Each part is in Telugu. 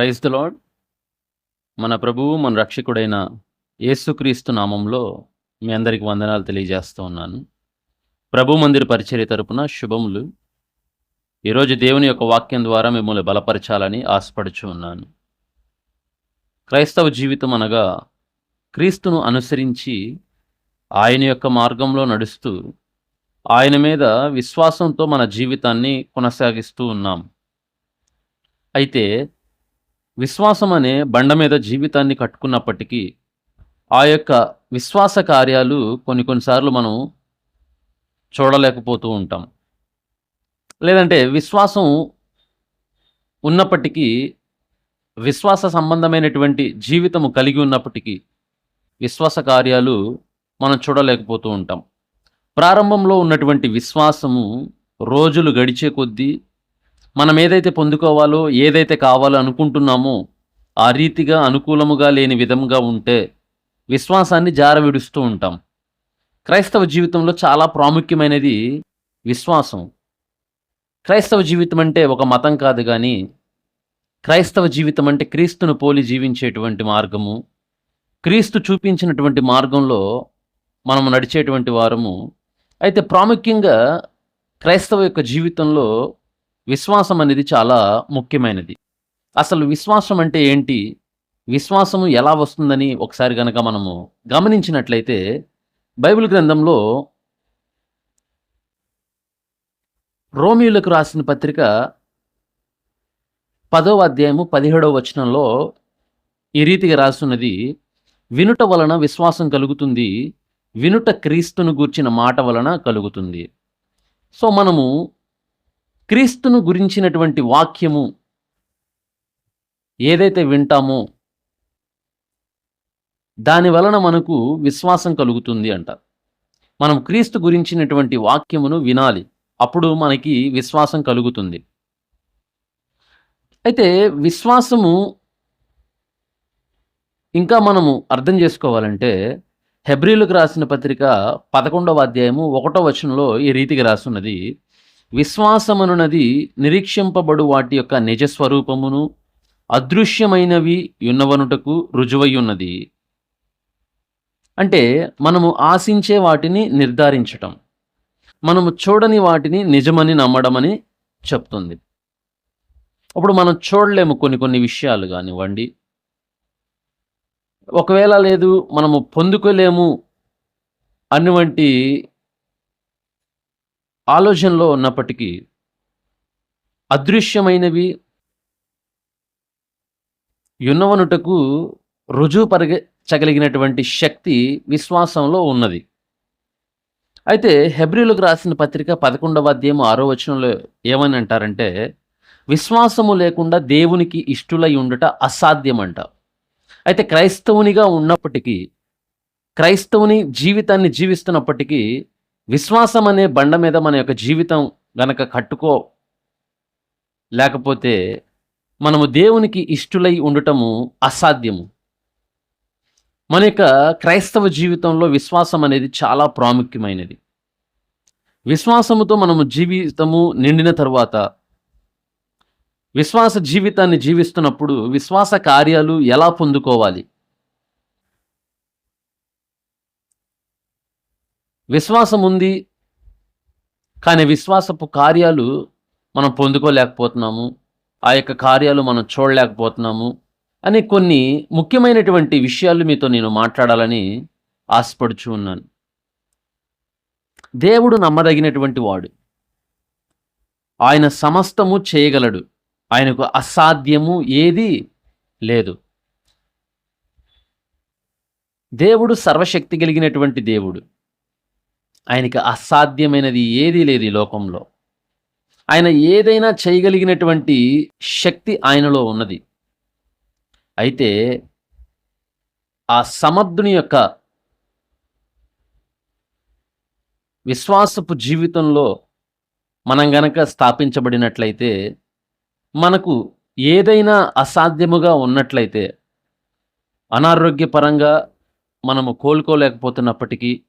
ప్రైజ్ ద లాడ్ మన ప్రభువు మన రక్షకుడైన యేసుక్రీస్తు నామంలో మీ అందరికి వందనాలు తెలియజేస్తూ ఉన్నాను. ప్రభు మందిర పరిచర్య తరపున శుభములు. ఈరోజు దేవుని యొక్క వాక్యం ద్వారా మిమ్మల్ని బలపరచాలని ఆశపడుచు ఉన్నాను. క్రైస్తవ జీవితం అనగా క్రీస్తును అనుసరించి ఆయన యొక్క మార్గంలో నడుస్తూ ఆయన మీద విశ్వాసంతో మన జీవితాన్ని కొనసాగిస్తూ ఉన్నాం. అయితే విశ్వాసం అనే బండ మీద జీవితాన్ని కట్టుకున్నప్పటికీ ఆ యొక్క విశ్వాస కార్యాలు కొన్ని కొన్నిసార్లు మనం చూడలేకపోతూ ఉంటాం. లేదంటే విశ్వాసం ఉన్నప్పటికీ విశ్వాస సంబంధమైనటువంటి జీవితము కలిగి ఉన్నప్పటికీ విశ్వాస కార్యాలు మనం చూడలేకపోతూ ఉంటాం. ప్రారంభంలో ఉన్నటువంటి విశ్వాసము రోజులు గడిచే కొద్దీ మనం ఏదైతే పొందుకోవాలో ఏదైతే కావాలో అనుకుంటున్నామో ఆ రీతిగా అనుకూలముగా లేని విధంగా ఉంటే విశ్వాసాన్ని జారవిడుస్తూ ఉంటాం. క్రైస్తవ జీవితంలో చాలా ప్రాముఖ్యమైనది విశ్వాసం. క్రైస్తవ జీవితం అంటే ఒక మతం కాదు కానీ క్రైస్తవ జీవితం అంటే క్రీస్తును పోలి జీవించేటువంటి మార్గము క్రీస్తు చూపించినటువంటి మార్గంలో మనము నడిచేటువంటి వారము. అయితే ప్రాముఖ్యంగా క్రైస్తవ యొక్క జీవితంలో విశ్వాసం అనేది చాలా ముఖ్యమైనది. అసలు విశ్వాసం అంటే ఏంటి? విశ్వాసము ఎలా వస్తుందని ఒకసారి కనుక మనము గమనించినట్లయితే బైబిల్ గ్రంథంలో రోమియోలకు రాసిన పత్రిక పదవ అధ్యాయము పదిహేడవ వచనంలో ఈ రీతిగా రాస్తున్నది వినుట వలన విశ్వాసం కలుగుతుంది వినుట క్రీస్తును గూర్చిన మాట వలన కలుగుతుంది. సో మనము క్రీస్తును గురించినటువంటి వాక్యము ఏదైతే వింటామో దాని వలన మనకు విశ్వాసం కలుగుతుంది అంట. మనం క్రీస్తు గురించినటువంటి వాక్యమును వినాలి. అప్పుడు మనకి విశ్వాసం కలుగుతుంది. అయితే విశ్వాసము ఇంకా మనము అర్థం చేసుకోవాలంటే హెబ్రిలకు రాసిన పత్రిక పదకొండవ అధ్యాయము ఒకటో వచనంలో ఈ రీతికి రాస్తున్నది విశ్వాసమనున్నది నిరీక్షింపబడు వాటి యొక్క నిజస్వరూపమును అదృశ్యమైనవి యున్నవనుటకు రుజువయ్యున్నది. అంటే మనము ఆశించే వాటిని నిర్ధారించటం. మనము చూడని వాటిని నిజమని నమ్మడమని చెప్తుంది. అప్పుడు మనం చూడలేము కొన్ని కొన్ని విషయాలు కానివ్వండి. ఒకవేళ లేదు మనము పొందుకోలేము అటువంటి ఆలోచనలో ఉన్నప్పటికీ అదృశ్యమైనవి యున్నవనుటకు రుజువు పరగచగలిగినటువంటి శక్తి విశ్వాసంలో ఉన్నది. అయితే హెబ్రిలకు రాసిన పత్రిక పదకొండవ అధ్యాయం ఆరో వచనంలో ఏమని అంటారంటే విశ్వాసము లేకుండా దేవునికి ఇష్టులై ఉండుట అసాధ్యమంట. అయితే క్రైస్తవునిగా ఉన్నప్పటికీ క్రైస్తవుని జీవితాన్ని జీవిస్తున్నప్పటికీ విశ్వాసం అనే బండ మీద మన యొక్క జీవితం గనక కట్టుకో లేకపోతే మనము దేవునికి ఇష్టులై ఉండటము అసాధ్యము. మన యొక్క క్రైస్తవ జీవితంలో విశ్వాసం అనేది చాలా ప్రాముఖ్యమైనది. విశ్వాసముతో మనము జీవితము నిండిన తరువాత విశ్వాస జీవితాన్ని జీవిస్తున్నప్పుడు విశ్వాస కార్యాలు ఎలా పొందుకోవాలి? విశ్వాసం ఉంది కానీ విశ్వాసపు కార్యాలు మనం పొందుకోలేకపోతున్నాము. ఆ యొక్క కార్యాలు మనం చూడలేకపోతున్నాము అని కొన్ని ముఖ్యమైనటువంటి విషయాలు మీతో నేను మాట్లాడాలని ఆశపడుచు ఉన్నాను. దేవుడు నమ్మదగినటువంటి వాడు. ఆయన సమస్తము చేయగలడు. ఆయనకు అసాధ్యము ఏది లేదు. దేవుడు సర్వశక్తి కలిగినటువంటి దేవుడు. ఆయనకి అసాధ్యమైనది ఏదీ లేదు ఈ లోకంలో. ఆయన ఏదైనా చేయగలిగినటువంటి శక్తి ఆయనలో ఉన్నది. అయితే ఆ సమర్థుని యొక్క విశ్వాసపు జీవితంలో మనం గనక స్థాపించబడినట్లయితే మనకు ఏదైనా అసాధ్యముగా ఉన్నట్లయితే అనారోగ్యపరంగా మనము కోలుకోలేకపోతున్నప్పటికీ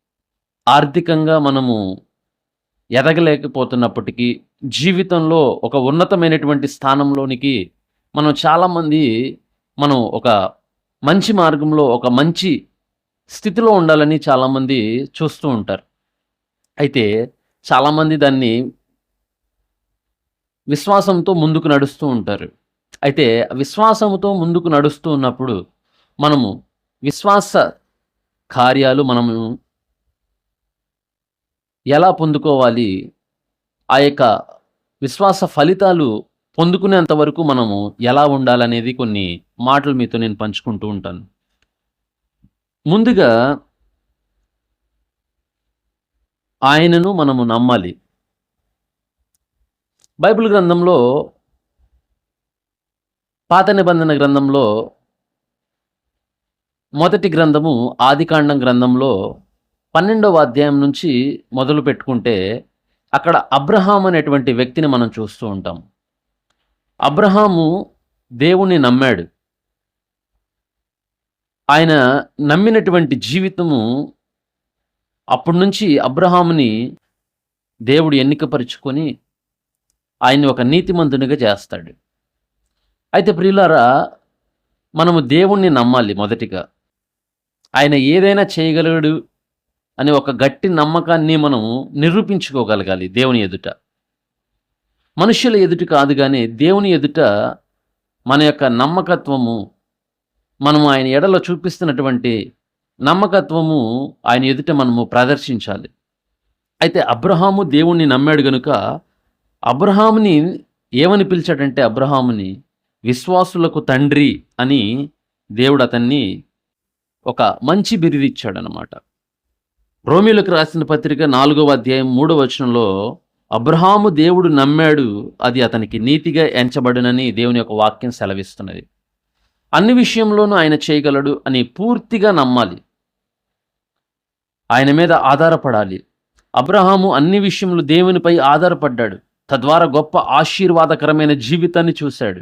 ఆర్థికంగా మనము ఎదగలేకపోతున్నప్పటికీ జీవితంలో ఒక ఉన్నతమైనటువంటి స్థానంలోనికి మనం చాలామంది మనం ఒక మంచి మార్గంలో ఒక మంచి స్థితిలో ఉండాలని చాలామంది చూస్తూ ఉంటారు. అయితే చాలామంది దాన్ని విశ్వాసంతో ముందుకు నడుస్తూ ఉంటారు. అయితే విశ్వాసంతో ముందుకు నడుస్తూ ఉన్నప్పుడు మనము విశ్వాస కార్యాలు మనము ఎలా పొందుకోవాలి? ఆ యొక్క విశ్వాస ఫలితాలు పొందుకునేంత వరకు మనము ఎలా ఉండాలనేది కొన్ని మాటలు మీతో నేను పంచుకుంటూ ఉంటాను. ముందుగా ఆయనను మనము నమ్మాలి. బైబిల్ గ్రంథంలో పాత నిబంధన గ్రంథంలో మొదటి గ్రంథము ఆదికాండం గ్రంథంలో పన్నెండవ అధ్యాయం నుంచి మొదలు పెట్టుకుంటే అక్కడ అబ్రహాం అనేటువంటి వ్యక్తిని మనం చూస్తూ ఉంటాం. అబ్రహాము దేవుణ్ణి నమ్మాడు. ఆయన నమ్మినటువంటి జీవితము అప్పటి నుంచి అబ్రహాముని దేవుడు ఎన్నికపరుచుకొని ఆయన్ని ఒక నీతిమంతునిగా చేస్తాడు. అయితే ప్రియులారా మనము దేవుణ్ణి నమ్మాలి మొదటిగా. ఆయన ఏదైనా చేయగలడు అనే ఒక గట్టి నమ్మకాన్ని మనం నిరూపించుకోగలగాలి దేవుని ఎదుట. మనుషుల ఎదుట కాదు కానీ దేవుని ఎదుట మన యొక్క నమ్మకత్వము మనము ఆయన ఎడలో చూపిస్తున్నటువంటి నమ్మకత్వము ఆయన ఎదుట మనము ప్రదర్శించాలి. అయితే అబ్రహాము దేవుణ్ణి నమ్మాడు గనుక అబ్రహాముని ఏమని పిలిచాడంటే అబ్రహాముని విశ్వాసులకు తండ్రి అని దేవుడు అతన్ని ఒక మంచి బిరుదిచ్చాడనమాట రోమిలకు రాసిన పత్రిక నాలుగవ అధ్యాయం మూడవ వచనంలో అబ్రహాము దేవుడు నమ్మాడు అది అతనికి నీతిగా ఎంచబడునని దేవుని యొక్క వాక్యం సెలవిస్తున్నది. అన్ని విషయంలోనూ ఆయన చేయగలడు అని పూర్తిగా నమ్మాలి. ఆయన మీద ఆధారపడాలి. అబ్రహాము అన్ని విషయంలో దేవునిపై ఆధారపడ్డాడు. తద్వారా గొప్ప ఆశీర్వాదకరమైన జీవితాన్ని చూశాడు.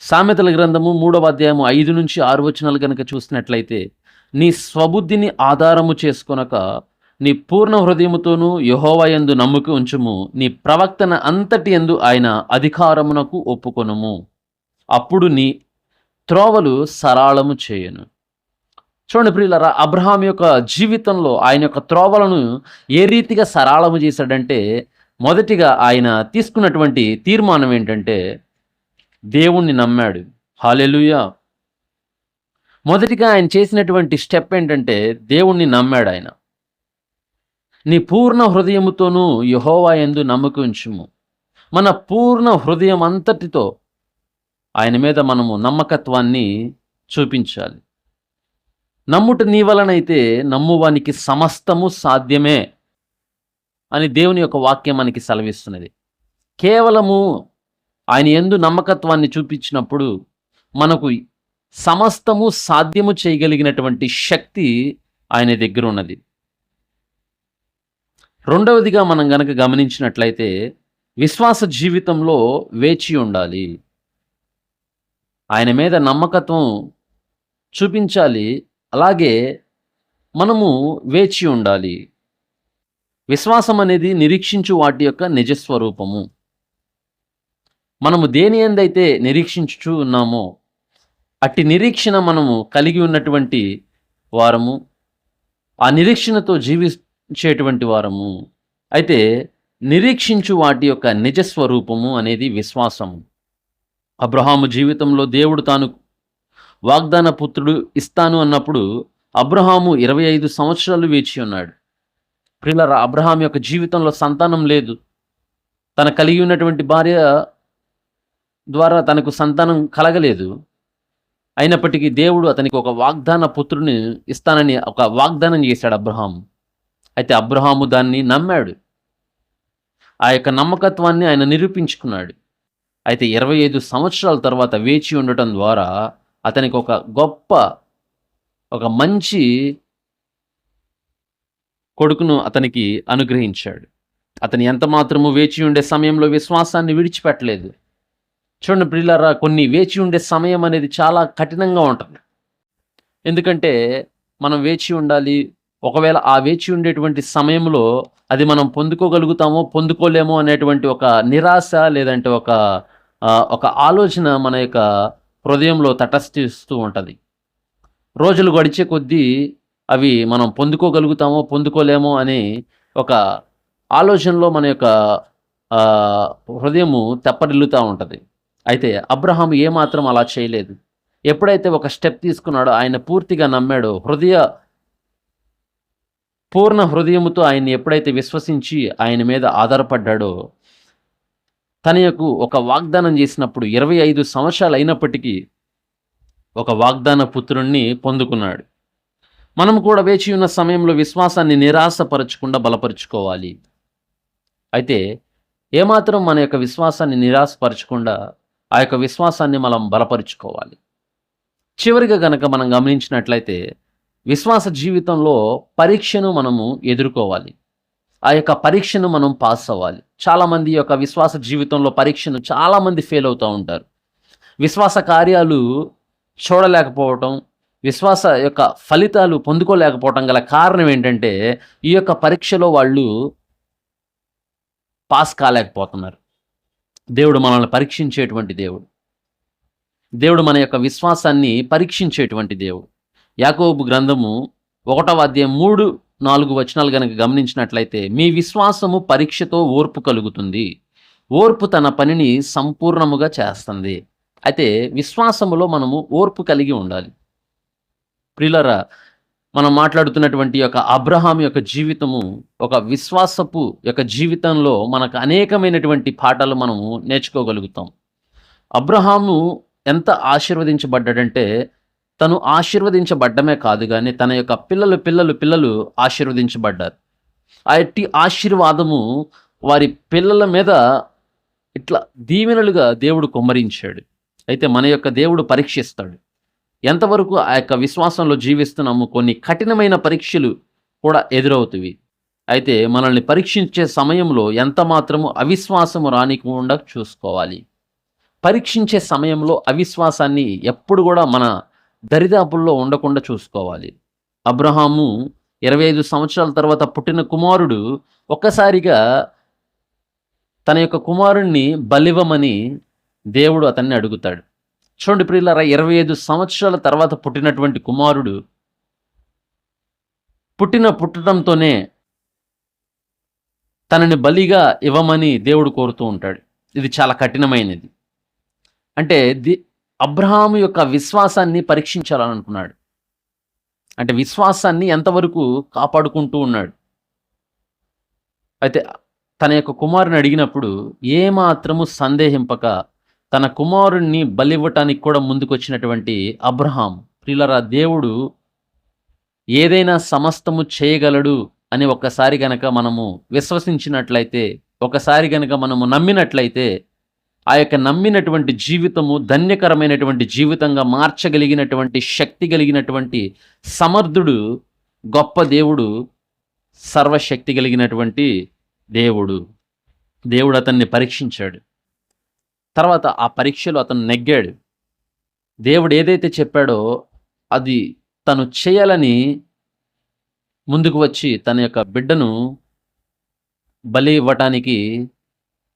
సామెతల గ్రంథము మూడవ అధ్యాయము ఐదు నుంచి ఆరు వచనాలు కనుక చూసినట్లయితే నీ స్వబుద్ధిని ఆధారము చేసుకొనక నీ పూర్ణ హృదయముతోనూ యహోవయందు నమ్ముకి ఉంచుము. నీ ప్రవక్తన అంతటి ఎందు ఆయన అధికారమునకు ఒప్పుకొనుము. అప్పుడు నీ త్రోవలు సరాళము చేయను. చూడండి ప్రియులరా అబ్రహాం యొక్క జీవితంలో ఆయన యొక్క త్రోవలను ఏ రీతిగా సరాళము చేశాడంటే మొదటిగా ఆయన తీసుకున్నటువంటి తీర్మానం ఏంటంటే దేవుణ్ణి నమ్మాడు. హాలెలుయా మొదటిగా ఆయన చేసినటువంటి స్టెప్ ఏంటంటే దేవుణ్ణి నమ్మాడు ఆయన. నీ పూర్ణ హృదయముతోనూ యహోవా ఎందు నమ్మకించుము మన పూర్ణ హృదయం అంతటితో ఆయన మీద మనము నమ్మకత్వాన్ని చూపించాలి. నమ్ముట నీ వలనైతే నమ్మువానికి సమస్తము సాధ్యమే అని దేవుని యొక్క వాక్యం మనకి సెలవిస్తున్నది. కేవలము ఆయన ఎందు నమ్మకత్వాన్ని చూపించినప్పుడు మనకు సమస్తము సాధ్యము చేయగలిగినటువంటి శక్తి ఆయన దగ్గర ఉన్నది. రెండవదిగా మనం గనక గమనించినట్లయితే విశ్వాస జీవితంలో వేచి ఉండాలి. ఆయన మీద నమ్మకత్వం చూపించాలి. అలాగే మనము వేచి ఉండాలి. విశ్వాసం అనేది నిరీక్షించు వాటి యొక్క నిజస్వరూపము. మనము దేని ఎందైతే నిరీక్షించుచు ఉన్నామో అట్టి నిరీక్షణ మనము కలిగి ఉన్నటువంటి వారము ఆ నిరీక్షణతో జీవించేటువంటి వారము. అయితే నిరీక్షించు వాటి యొక్క నిజస్వరూపము అనేది విశ్వాసము. అబ్రహాము జీవితంలో దేవుడు తాను వాగ్దాన పుత్రుడు ఇస్తాను అన్నప్పుడు అబ్రహాము ఇరవై ఐదు సంవత్సరాలు వేచి ఉన్నాడు. ప్రిల్లర అబ్రహాం యొక్క జీవితంలో సంతానం లేదు. తన కలిగి ఉన్నటువంటి భార్య ద్వారా తనకు సంతానం కలగలేదు. అయినప్పటికీ దేవుడు అతనికి ఒక వాగ్దాన పుత్రుని ఇస్తానని ఒక వాగ్దానం చేశాడు అబ్రహాం అయితే అబ్రహాము దాన్ని నమ్మాడు. ఆ యొక్క నమ్మకత్వాన్ని ఆయన నిరూపించుకున్నాడు. అయితే ఇరవై ఐదు సంవత్సరాల తర్వాత వేచి ఉండటం ద్వారా అతనికి ఒక గొప్ప ఒక మంచి కొడుకును అతనికి అనుగ్రహించాడు. అతను ఎంత మాత్రము వేచి ఉండే సమయంలో విశ్వాసాన్ని విడిచిపెట్టలేదు. చూడండి ప్రియులారా కొన్ని వేచి ఉండే సమయం అనేది చాలా కఠినంగా ఉంటుంది. ఎందుకంటే మనం వేచి ఉండాలి. ఒకవేళ ఆ వేచి ఉండేటువంటి సమయంలో అది మనం పొందుకోగలుగుతామో పొందుకోలేమో అనేటువంటి ఒక నిరాశ లేదంటే ఒక ఒక ఆలోచన మన యొక్క హృదయంలో తటస్థిస్తూ ఉంటుంది. రోజులు గడిచే కొద్దీ అవి మనం పొందుకోగలుగుతామో పొందుకోలేమో అనే ఒక ఆలోచనలో మన యొక్క హృదయము తెప్పరిల్లుతూ ఉంటుంది. అయితే అబ్రహాం ఏమాత్రం అలా చేయలేదు. ఎప్పుడైతే ఒక స్టెప్ తీసుకున్నాడో ఆయన పూర్తిగా నమ్మాడో హృదయ పూర్ణ హృదయముతో ఆయన్ని ఎప్పుడైతే విశ్వసించి ఆయన మీద ఆధారపడ్డాడో తన ఒక వాగ్దానం చేసినప్పుడు ఇరవై ఐదు సంవత్సరాలు అయినప్పటికీ ఒక వాగ్దాన పుత్రుణ్ణి పొందుకున్నాడు. మనం కూడా వేచి ఉన్న సమయంలో విశ్వాసాన్ని నిరాశపరచకుండా బలపరుచుకోవాలి. అయితే ఏమాత్రం మన యొక్క విశ్వాసాన్ని నిరాశపరచకుండా ఆ యొక్క విశ్వాసాన్ని మనం బలపరుచుకోవాలి. చివరిగా గనక మనం గమనించినట్లయితే విశ్వాస జీవితంలో పరీక్షను మనము ఎదుర్కోవాలి. ఆ యొక్క పరీక్షను మనం పాస్ అవ్వాలి. చాలామంది యొక్క విశ్వాస జీవితంలో పరీక్షను చాలామంది ఫెయిల్ అవుతూ ఉంటారు. విశ్వాస కార్యాలు చూడలేకపోవటం విశ్వాస యొక్క ఫలితాలు పొందుకోలేకపోవటం గల కారణం ఏంటంటే ఈ యొక్క పరీక్షలో వాళ్ళు పాస్ కాలేకపోతున్నారు. దేవుడు మనల్ని పరీక్షించేటువంటి దేవుడు. దేవుడు మన యొక్క విశ్వాసాన్ని పరీక్షించేటువంటి దేవుడు. యాకోబు గ్రంథము ఒకటవ అధ్యాయం మూడు నాలుగు వచనాలు కనుక గమనించినట్లయితే మీ విశ్వాసము పరీక్షతో ఓర్పు కలుగుతుంది. ఓర్పు తన పనిని సంపూర్ణముగా చేస్తుంది. అయితే విశ్వాసములో మనము ఓర్పు కలిగి ఉండాలి. ప్రిలరా మనం మాట్లాడుతున్నటువంటి యొక్క అబ్రహాం యొక్క జీవితము ఒక విశ్వాసపు యొక్క జీవితంలో మనకు అనేకమైనటువంటి పాఠాలు మనము నేర్చుకోగలుగుతాం. అబ్రహాము ఎంత ఆశీర్వదించబడ్డాడంటే తను ఆశీర్వదించబడ్డమే కాదు కానీ తన యొక్క పిల్లలు పిల్లలు పిల్లలు ఆశీర్వదించబడ్డారు. ఆ ఎట్టి ఆశీర్వాదము వారి పిల్లల మీద ఇట్లా దీవెనలుగా దేవుడు కుమ్మరించాడు. అయితే మన యొక్క దేవుడు పరీక్షిస్తాడు. ఎంతవరకు ఆ యొక్క విశ్వాసంలో జీవిస్తున్నాము కొన్ని కఠినమైన పరీక్షలు కూడా ఎదురవుతాయి అయితే మనల్ని పరీక్షించే సమయంలో ఎంత మాత్రము అవిశ్వాసము రానికుండా చూసుకోవాలి. పరీక్షించే సమయంలో అవిశ్వాసాన్ని ఎప్పుడు కూడా మన దరిదాపుల్లో ఉండకుండా చూసుకోవాలి. అబ్రహాము ఇరవై ఐదు సంవత్సరాల తర్వాత పుట్టిన కుమారుడు ఒక్కసారిగా తన యొక్క కుమారుణ్ణి బలివ్వమని దేవుడు అతన్ని అడుగుతాడు. చూడండి ప్రియులారా ఇరవై ఐదు సంవత్సరాల తర్వాత పుట్టినటువంటి కుమారుడు పుట్టిన పుట్టడంతోనే తనని బలిగా ఇవ్వమని దేవుడు కోరుతూ ఉంటాడు. ఇది చాలా కఠినమైనది. అంటే ది అబ్రహాము యొక్క విశ్వాసాన్ని పరీక్షించాలనుకున్నాడు. అంటే విశ్వాసాన్ని ఎంతవరకు కాపాడుకుంటూ ఉన్నాడు. అయితే తన యొక్క కుమారుని అడిగినప్పుడు ఏమాత్రము సందేహింపక తన కుమారుణ్ణి బలివ్వటానికి కూడా ముందుకొచ్చినటువంటి అబ్రహాం ప్రిలరా దేవుడు ఏదైనా సమస్తము చేయగలడు అని ఒక్కసారి గనక మనము విశ్వసించినట్లయితే ఒకసారి గనక మనము నమ్మినట్లయితే ఆ యొక్క నమ్మినటువంటి జీవితము ధన్యకరమైనటువంటి జీవితంగా మార్చగలిగినటువంటి శక్తి కలిగినటువంటి సమర్థుడు గొప్ప దేవుడు సర్వశక్తి కలిగినటువంటి దేవుడు. దేవుడు అతన్ని పరీక్షించాడు. తర్వాత ఆ పరీక్షలో అతను నెగ్గాడు. దేవుడు ఏదైతే చెప్పాడో అది తను చేయాలని ముందుకు వచ్చి తన యొక్క బిడ్డను బలి ఇవ్వటానికి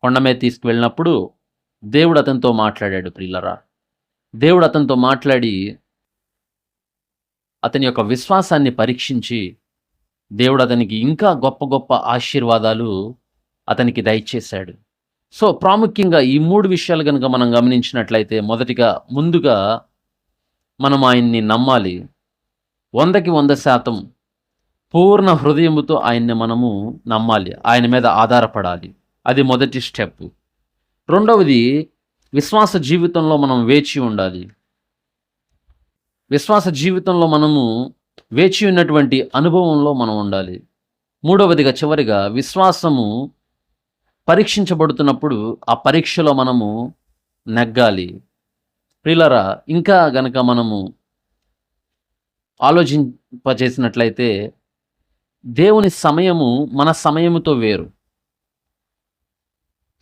కొండ మీద తీసుకువెళ్ళినప్పుడు దేవుడు అతనితో మాట్లాడాడు ప్రిల్లరా దేవుడు అతనితో మాట్లాడి అతని యొక్క విశ్వాసాన్ని పరీక్షించి దేవుడు అతనికి ఇంకా గొప్ప గొప్ప ఆశీర్వాదాలు అతనికి దయచేశాడు. సో ప్రాముఖ్యంగా ఈ మూడు విషయాలు కనుక మనం గమనించినట్లయితే మొదటిగా ముందుగా మనం ఆయన్ని నమ్మాలి. వందకి వంద శాతం పూర్ణ హృదయముతో ఆయన్ని మనము నమ్మాలి. ఆయన మీద ఆధారపడాలి. అది మొదటి స్టెప్. రెండవది విశ్వాస జీవితంలో మనం వేచి ఉండాలి. విశ్వాస జీవితంలో మనము వేచి ఉన్నటువంటి అనుభవంలో మనం ఉండాలి. మూడవదిగా చివరిగా విశ్వాసము పరీక్షించబడుతున్నప్పుడు ఆ పరీక్షలో మనము నెగ్గాలి. ప్రిలరా ఇంకా గనక మనము ఆలోచింపజేసినట్లయితే దేవుని సమయము మన సమయముతో వేరు.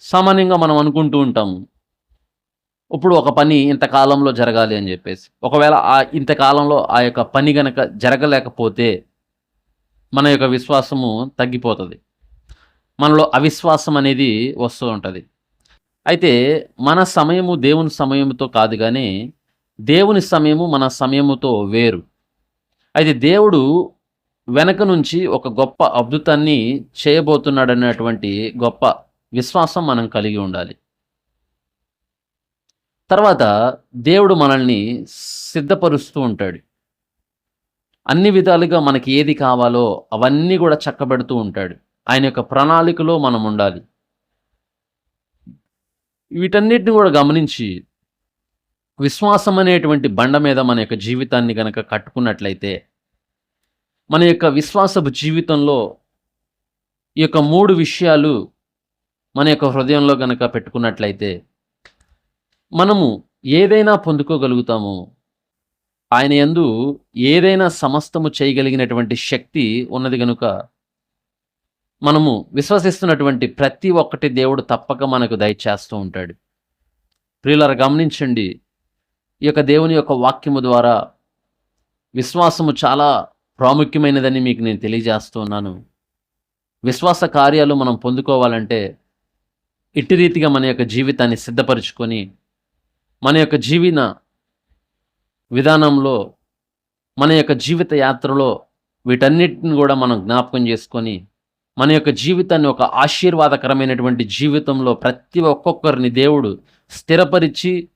సామాన్యంగా మనం అనుకుంటూ ఉంటాము ఇప్పుడు ఒక పని ఇంతకాలంలో జరగాలి అని చెప్పేసి. ఒకవేళ ఆ ఇంతకాలంలో ఆ యొక్క పని గనక జరగలేకపోతే మన యొక్క విశ్వాసము తగ్గిపోతుంది. మనలో అవిశ్వాసం అనేది వస్తూ ఉంటుంది. అయితే మన సమయము దేవుని సమయముతో కాదు కానీ దేవుని సమయము మన సమయముతో వేరు. అయితే దేవుడు వెనక నుంచి ఒక గొప్ప అద్భుతాన్ని చేయబోతున్నాడన్నటువంటి గొప్ప విశ్వాసం మనం కలిగి ఉండాలి. తర్వాత దేవుడు మనల్ని సిద్ధపరుస్తూ ఉంటాడు. అన్ని విధాలుగా మనకి ఏది కావాలో అవన్నీ కూడా చక్కబెడుతూ ఉంటాడు. ఆయన యొక్క ప్రణాళికలో మనం ఉండాలి. వీటన్నిటిని కూడా గమనించి విశ్వాసం అనేటువంటి బండ మీద మన యొక్క జీవితాన్ని కనుక కట్టుకున్నట్లయితే మన యొక్క విశ్వాసపు జీవితంలో ఈ యొక్క మూడు విషయాలు మన యొక్క హృదయంలో గనక పెట్టుకున్నట్లయితే మనము ఏదైనా పొందుకోగలుగుతాము. ఆయన యందు ఏదైనా సమస్తము చేయగలిగినటువంటి శక్తి ఉన్నది కనుక మనము విశ్వసిస్తున్నటువంటి ప్రతి ఒక్కటి దేవుడు తప్పక మనకు దయచేస్తూ ఉంటాడు. ప్రియులర గమనించండి. ఈ యొక్క దేవుని యొక్క వాక్యము ద్వారా విశ్వాసము చాలా ప్రాముఖ్యమైనదని మీకు నేను తెలియజేస్తున్నాను విశ్వాస కార్యాలు మనం పొందుకోవాలంటే ఇట్టి రీతిగా మన యొక్క జీవితాన్ని సిద్ధపరచుకొని మన యొక్క జీవన విధానంలో మన యొక్క జీవిత యాత్రలో వీటన్నిటిని కూడా మనం జ్ఞాపకం చేసుకొని మన యొక్క జీవితాన్ని ఒక ఆశీర్వాదకరమైనటువంటి జీవితంలో ప్రతి ఒక్కొక్కరిని దేవుడు స్థిరపరిచి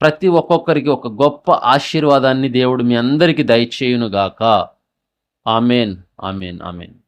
ప్రతి ఒక్కొక్కరికి ఒక గొప్ప ఆశీర్వాదాన్ని దేవుడు మీ అందరికీ దయచేయునుగాక. Amen amen amen.